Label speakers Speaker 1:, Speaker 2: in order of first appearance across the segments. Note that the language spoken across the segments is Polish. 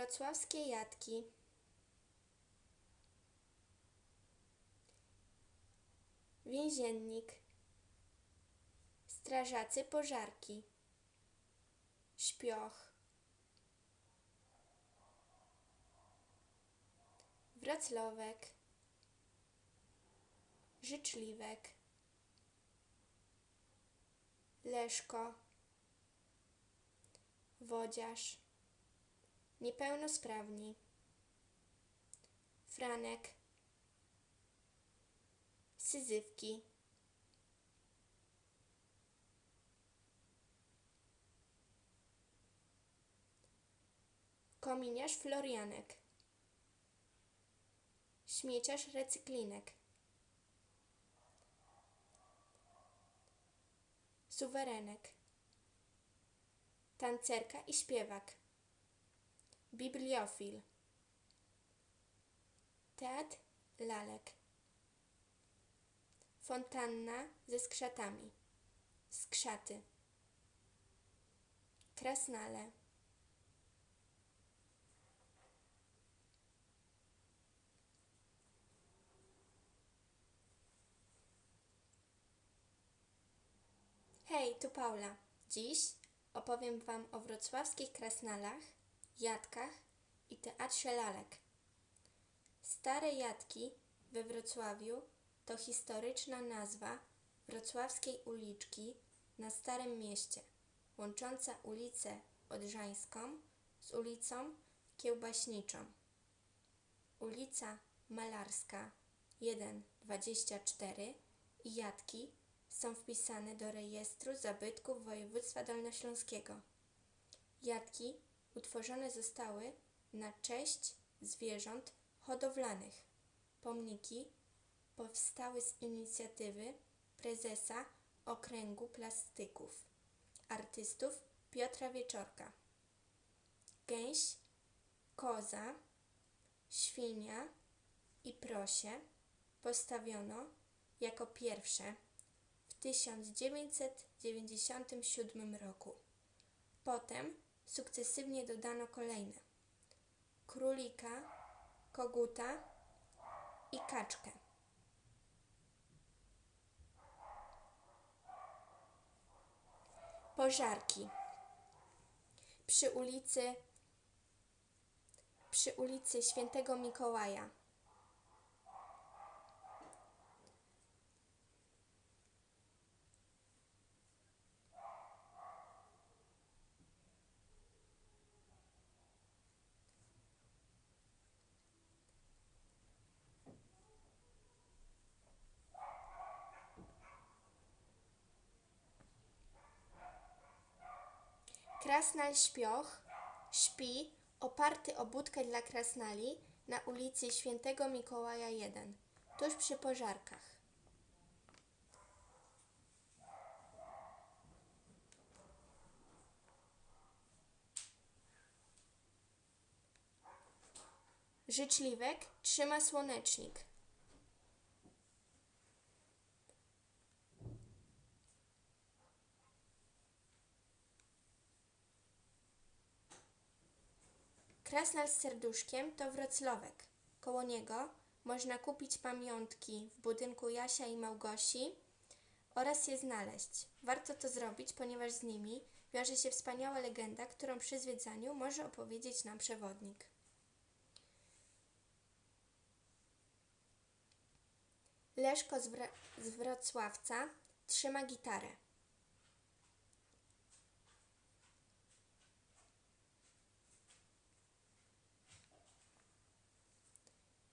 Speaker 1: Wrocławskie jatki. Więziennik. Strażacy pożarki. Śpioch. Wrocławek. Życzliwek. Leszko. Wodziarz. Niepełnosprawni. Franek. Syzywki. Kominiarz Florianek. Śmieciarz Recyklinek. Suwerenek. Tancerka i śpiewak. Bibliofil. Teatr lalek. Fontanna ze skrzatami. Skrzaty. Krasnale. Hej, tu Paula. Dziś opowiem Wam o wrocławskich krasnalach, jadkach i teatrze lalek. Stare Jatki we Wrocławiu to historyczna nazwa wrocławskiej uliczki na Starym Mieście, łącząca ulicę Odrzańską z ulicą Kiełbaśniczą. Ulica Malarska 124 i Jatki są wpisane do rejestru zabytków województwa dolnośląskiego. Jatki utworzone zostały na cześć zwierząt hodowlanych. Pomniki powstały z inicjatywy prezesa Okręgu Plastyków, artystów Piotra Wieczorka. Gęś, koza, świnia i prosie postawiono jako pierwsze w 1997 roku. Potem sukcesywnie dodano kolejne: królika, koguta i kaczkę. Pożarki przy ulicy przy ulicy Świętego Mikołaja. Krasnal Śpioch śpi oparty o budkę dla krasnali na ulicy Świętego Mikołaja 1, tuż przy pożarkach. Życzliwek trzyma słonecznik. Krasnal z serduszkiem to Wrocławek. Koło niego można kupić pamiątki w budynku Jasia i Małgosi oraz je znaleźć. Warto to zrobić, ponieważ z nimi wiąże się wspaniała legenda, którą przy zwiedzaniu może opowiedzieć nam przewodnik. Leszko z, Wra- z Wrocławca trzyma gitarę.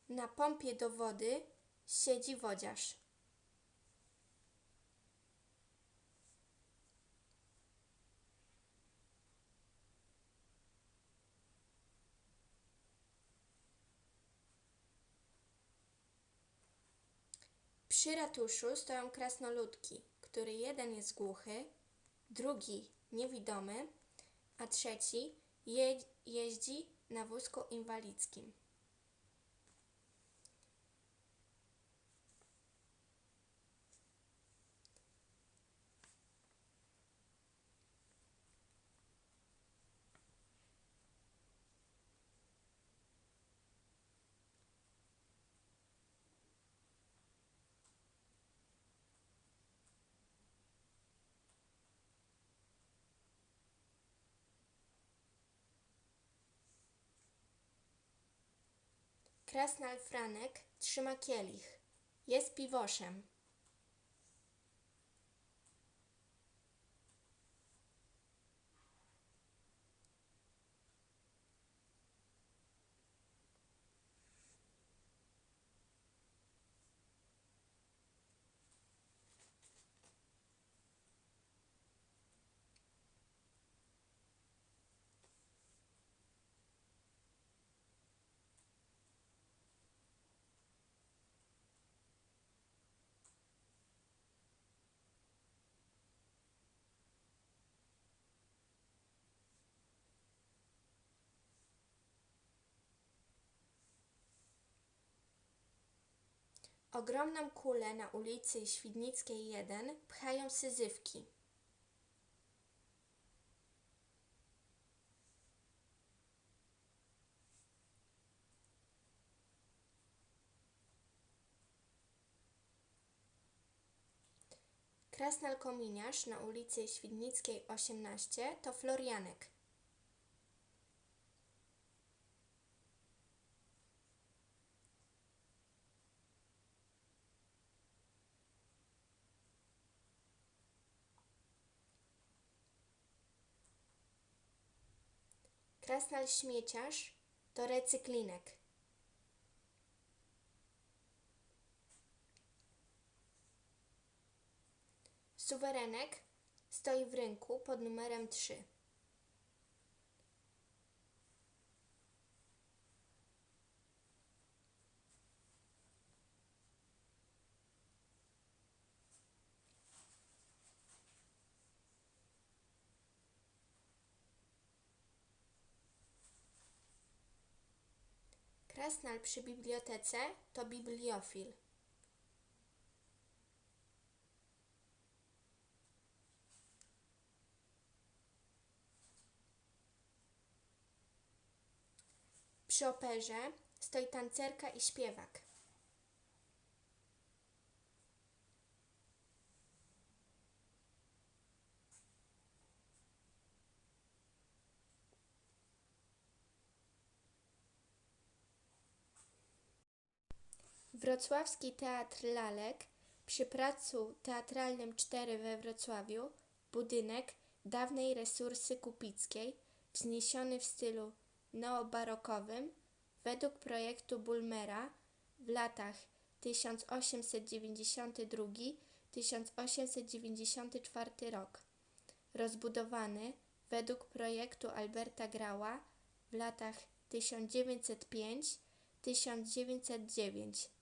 Speaker 1: Na pompie do wody siedzi wodziarz. Przy ratuszu stoją krasnoludki, który jeden jest głuchy, drugi niewidomy, a trzeci je- jeździ na wózku inwalidzkim. Krasnal Franek trzyma kielich. Jest piwoszem. Ogromną kulę na ulicy Świdnickiej 1 pchają syzywki. Krasnal Kominiarz na ulicy Świdnickiej 18 to Florianek. Krasnal Śmieciarz to Recyklinek. Suwerenek stoi w rynku pod numerem 3. Krasnal przy bibliotece to bibliofil. Przy operze stoi tancerka i śpiewak. Wrocławski Teatr Lalek przy Placu Teatralnym 4 we Wrocławiu, budynek dawnej resursy kupickiej, wzniesiony w stylu neobarokowym według projektu Bulmera w latach 1892-1894 rok, rozbudowany według projektu Alberta Grała w latach 1905-1909.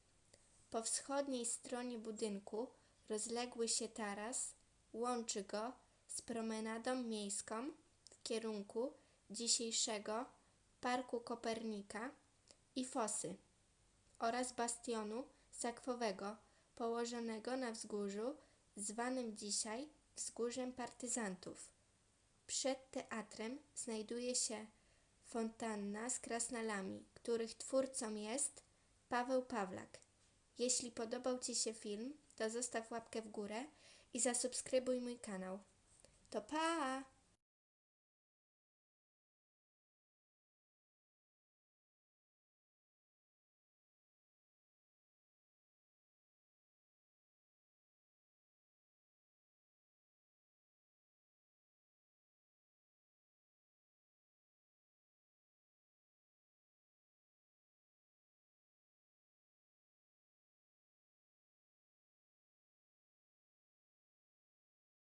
Speaker 1: Po wschodniej stronie budynku rozległy się taras, łączy go z promenadą miejską w kierunku dzisiejszego Parku Kopernika i fosy oraz bastionu sakwowego położonego na wzgórzu zwanym dzisiaj Wzgórzem Partyzantów. Przed teatrem znajduje się fontanna z krasnalami, których twórcą jest Paweł Pawlak. Jeśli podobał Ci się film, to zostaw łapkę w górę i zasubskrybuj mój kanał. To pa!